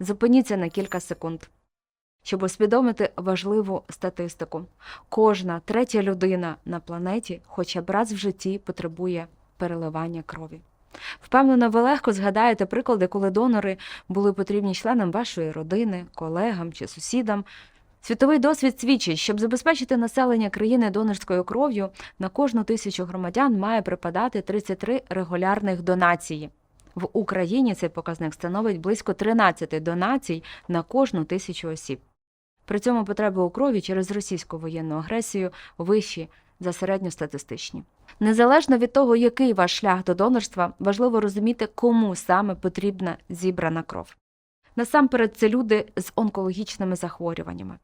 Зупиніться на кілька секунд, щоб усвідомити важливу статистику. Кожна третя людина на планеті хоча б раз в житті потребує переливання крові. Впевнено, ви легко згадаєте приклади, коли донори були потрібні членам вашої родини, колегам чи сусідам. Світовий досвід свідчить, щоб забезпечити населення країни донорською кров'ю, на кожну тисячу громадян має припадати 33 регулярних донації. В Україні цей показник становить близько 13 донацій на кожну тисячу осіб. При цьому потреби у крові через російську воєнну агресію вищі за середньостатистичні. Незалежно від того, який ваш шлях до донорства, важливо розуміти, кому саме потрібна зібрана кров. Насамперед, це люди з онкологічними захворюваннями.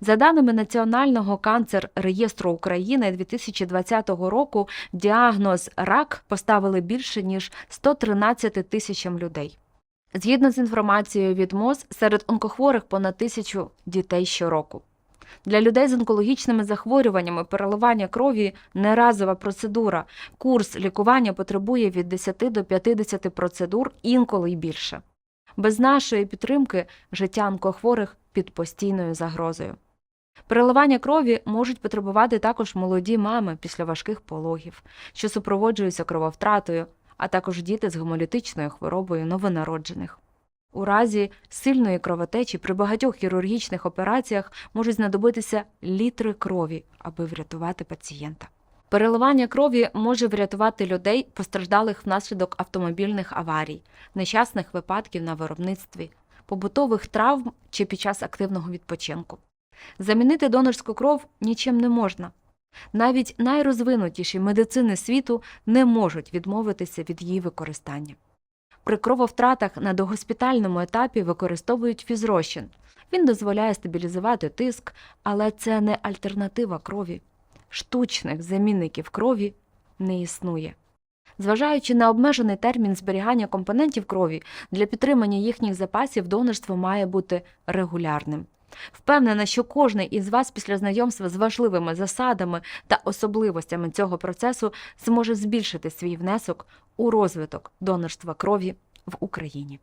За даними Національного канцер-реєстру України 2020 року, діагноз рак поставили більше ніж 113 тисячам людей. Згідно з інформацією від МОЗ, серед онкохворих понад тисячу дітей щороку. Для людей з онкологічними захворюваннями переливання крові неразова процедура. Курс лікування потребує від 10 до 50 процедур, інколи й більше. Без нашої підтримки життя онкохворих під постійною загрозою. Переливання крові можуть потребувати також молоді мами після важких пологів, що супроводжуються крововтратою, а також діти з гемолітичною хворобою новонароджених. У разі сильної кровотечі при багатьох хірургічних операціях можуть знадобитися літри крові, аби врятувати пацієнта. Переливання крові може врятувати людей, постраждалих внаслідок автомобільних аварій, нещасних випадків на виробництві, побутових травм чи під час активного відпочинку. Замінити донорську кров нічим не можна. Навіть найрозвинутіші медицини світу не можуть відмовитися від її використання. При крововтратах на догоспітальному етапі використовують фізрозчин. Він дозволяє стабілізувати тиск, але це не альтернатива крові. Штучних замінників крові не існує. Зважаючи на обмежений термін зберігання компонентів крові, для підтримання їхніх запасів донорство має бути регулярним. Впевнена, що кожний із вас після знайомства з важливими засадами та особливостями цього процесу зможе збільшити свій внесок у розвиток донорства крові в Україні.